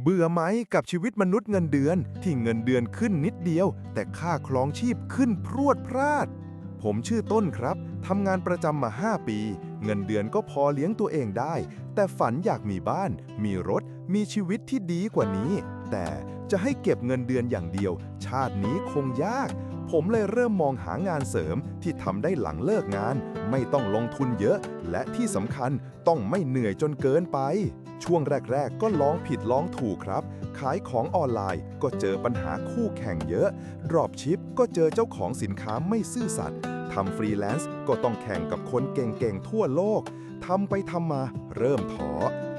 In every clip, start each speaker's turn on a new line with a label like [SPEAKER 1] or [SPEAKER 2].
[SPEAKER 1] เบื่อไหมกับชีวิตมนุษย์เงินเดือนที่เงินเดือนขึ้นนิดเดียว แต่ค่าครองชีพขึ้นพรวดพราด ผมชื่อต้นครับทำงานประจำมา 5 ปี เงินเดือนก็พอเลี้ยงตัวเองได้ แต่ฝันอยากมีบ้าน มีรถ มีชีวิตที่ดีกว่านี้ แต่จะให้เก็บเงินเดือนอย่างเดียว ชาตินี้คงยาก ผมเลยเริ่มมองหางานเสริมที่ทำได้หลังเลิกงาน ไม่ต้องลงทุนเยอะ และที่สำคัญต้องไม่เหนื่อยจนเกินไป ช่วงแรก ๆ ก็ลองผิดลองถูกครับ ขายของออนไลน์ก็เจอปัญหาคู่แข่งเยอะ ดรอปชิปก็เจอเจ้าของสินค้าไม่ซื่อสัตย์ทำฟรีแลนซ์ก็ต้องแข่งกับคนเก่งๆทั่วโลกทำไปทำมาเริ่มท้อ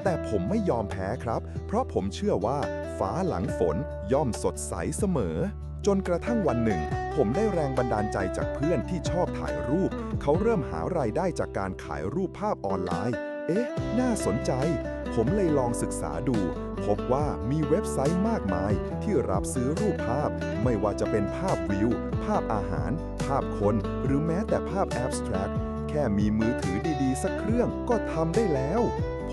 [SPEAKER 1] แต่ผมไม่ยอมแพ้ครับ เพราะผมเชื่อว่าฟ้าหลังฝนย่อมสดใสเสมอ จนกระทั่งวันหนึ่ง ผมได้แรงบันดาลใจจากเพื่อนที่ชอบถ่ายรูป เขาเริ่มหารายได้จากการขายรูปภาพออนไลน์ เอ๊ะ น่าสนใจ ผมเลยลองศึกษาดู พบว่ามีเว็บไซต์มากมาย ที่รับซื้อรูปภาพ ไม่ว่าจะเป็นภาพวิว ภาพอาหาร ภาพคน หรือแม้แต่ภาพแอบสแตรกแค่มีมือถือดีๆ สักเครื่องก็ทำได้แล้ว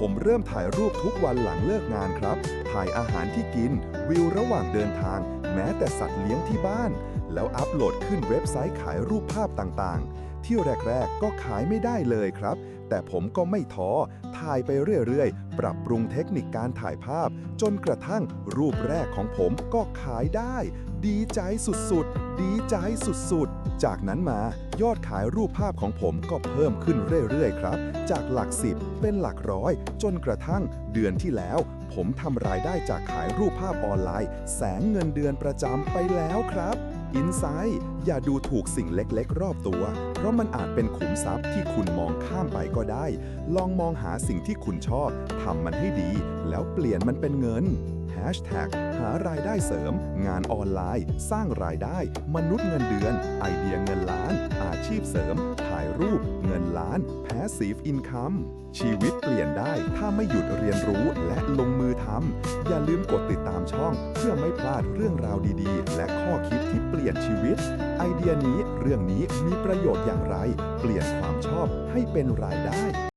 [SPEAKER 1] ผมเริ่มถ่ายรูปทุกวันหลังเลิกงานครับ ถ่ายอาหารที่กิน วิวระหว่างเดินทาง แม้แต่สัตว์เลี้ยงที่บ้าน แล้วอัปโหลดขึ้นเว็บไซต์ขายรูปภาพต่างๆ ที่แรก ๆ ก็ขายไม่ได้เลยครับ แต่ผมก็ไม่ท้อ ถ่ายไปเรื่อย ๆ ปรับปรุงเทคนิคการถ่ายภาพ จนกระทั่งรูปแรกของผมก็ขายได้ ดีใจสุดๆ ดีใจสุดๆ จากนั้นมายอดขายรูปภาพของผมก็เพิ่มขึ้นเรื่อย ๆ ครับ จากหลักสิบเป็นหลักร้อย จนกระทั่งเดือนที่แล้ว ผมทำรายได้จากขายรูปภาพออนไลน์ แสงเงินเดือนประจำไปแล้วครับ อินไซด์อย่าดูถูกสิ่งเล็กๆ รอบตัว เพราะมันอาจเป็นขุมทรัพย์ที่คุณมองข้ามไปก็ได้ ลองมองหาสิ่งที่คุณชอบทำมันให้ดี แล้วเปลี่ยนมันเป็นเงิน Hashtag หารายได้เสริม งานออนไลน์ สร้างรายได้ มนุษย์เงินเดือน ไอเดียเงินล้าน อาชีพเสริม ถ่ายรูป เงินล้าน Passive Income ชีวิตเปลี่ยนได้ถ้าไม่หยุดเรียนรู้และลงมือทำอย่าลืมกดติดตามช่อง เพื่อไม่พลาดเรื่องราวดีๆ และข้อคิดที่เปลี่ยนชีวิต ไอเดียนี้เรื่องนี้มีประโยชน์อย่างไร เปลี่ยนความชอบให้เป็นรายได้